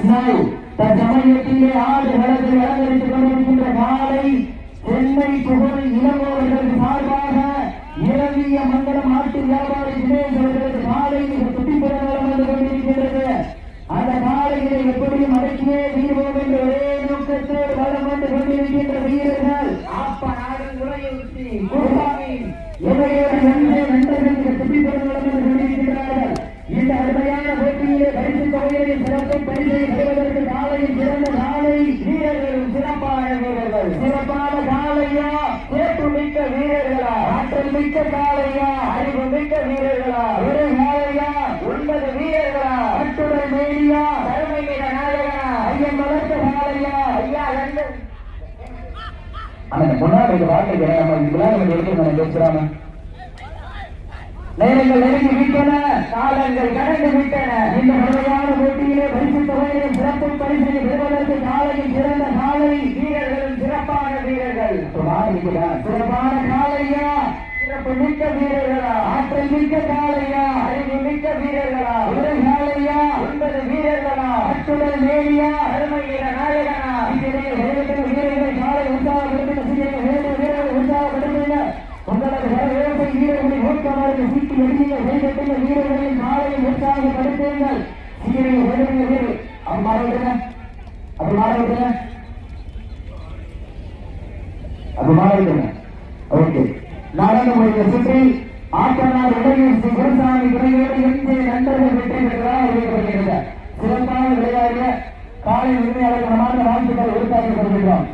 ஸ்னவ் தற்சமயத்திலே ஆடு களத்தில் அலங்கரித்துக் கொண்டிருக்கின்ற காலை சென்னை புகழ் இளங்கோவர்களுக்கு சார்பாக இறங்கிய மங்கலம் ஆட்டு வியாபாரி தினேஷ் அவர்களுக்கு காலை துட்டிப்படம் வந்து கொண்டிருக்கின்றது. அந்த காலையை எப்படியும் அடக்கியே தீர்வோம் என்ற ஒரே நோக்கத்தோடு வளம் வந்து கொண்டிருக்கின்ற வீரர்கள். அப்ப உரையுறுத்தி நன்றி நண்பர்களுக்கு துட்டிப்படம் வந்து கொண்டிருக்கின்றார்கள் இந்த அருமையான போட்டியிலே சிறப்பு பரிசை பெறுவதற்கு சிறந்த காலை வீரர்களும் சிறப்பான வீரர்கள். சிறப்பான காலையா சிறப்பு மிக்க வீரர்களா ஆற்றல் மிக்க காலையா அறிவு மிக்க வீரர்களா ஒரு காலையா ஒன்பது வீரர்களா கட்டுடல் மேலியா தலைமை மீத நாயகனா ஐயன் வளர்த்த காலையா ஐயா ரெண்டு அந்த முன்னாடி இந்த நம்ம இதெல்லாம் எடுத்து நேரங்கள் நெருங்கி விட்டன காலங்கள் கடந்து விட்டன. இந்த பரிசை காலையில் சிறந்த காலை வீரர்களும் சிறப்பான வீரர்கள். சிறப்பான காலையா? சிறப்பு மிக்க வீரர்களா? ஆற்றல் மிக்க காலையா? அறிவு மிக்க வீரர்களா? உடல் காலையா? ஒன்பது வீரர்களா? அச்சுடல் மேலியா தலைமை மீத நாயகனா? இதிலே வேறு வீரர்கள் காலை உற்சாகப்படுத்தின சீக்கிரம் உற்சாகப்படுத்தின உங்களது வரவேற்பை வீரர்களின் ஊக்கமாக சீட்டி எழுதிய செய்திருக்கிற வீரர்களின் காலையை உற்சாகப்படுத்துங்கள். சீக்கிரம் வேறு அம்மா அப்புறமா இருக்குங்க அப்புறமா இருக்குங்க ஓகே. நாடாளுமன்ற சுற்றி ஆட்டநாள் உடலில் ஸ்ரீ குருசாமி துணையோடு இந்திய நண்பர்கள் வெற்றி பெற்றதாக அறிவிக்கப்படுகிறது சிறப்பான விளையாடிய காலை உரிமையாளர் வாழ்த்துக்கள் உறுதியாக